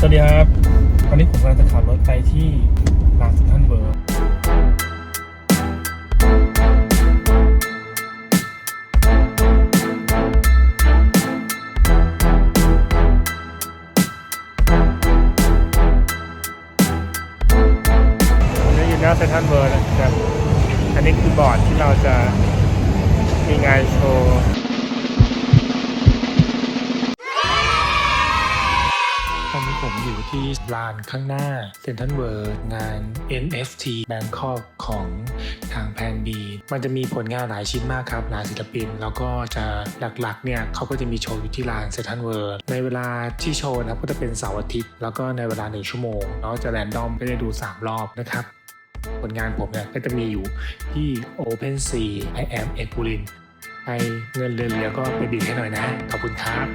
สวัสดีครับวันนี้ผมกำลังจะขับรถไปที่ลานเซ็นทรัลเวิร์ผมจะอยู่หน้าเซนทรัลเวิร์นะครับ อันนี้คือบอร์ดที่เราจะมีงานโชว์ ผมอยู่ที่ลานข้างหน้าเซ็นทรัลเวิร์งาน NFT Bangkok ของทางแพนบีมันจะมีผลงานหลายชิ้นมากครับหลายศิลปิน แล้วก็จะหลักๆเนี่ยเขาก็จะมีโชว์อยู่ที่ลานเซ็นทรัลเวิร์ในเวลาที่โชว์นะก็จะเป็นเสาร์อาทิตย์ แล้วก็ในเวลาหนึ่งชั่วโมงแล้วจะแรนดอมก็จะดู 3 รอบนะครับ ผลงานผมเนี่ยก็จะมีอยู่ที่ Open Sea I am เอกบุรินใครเงินเรือๆก็ไปบีบให้หน่อยนะ ขอบคุณครับ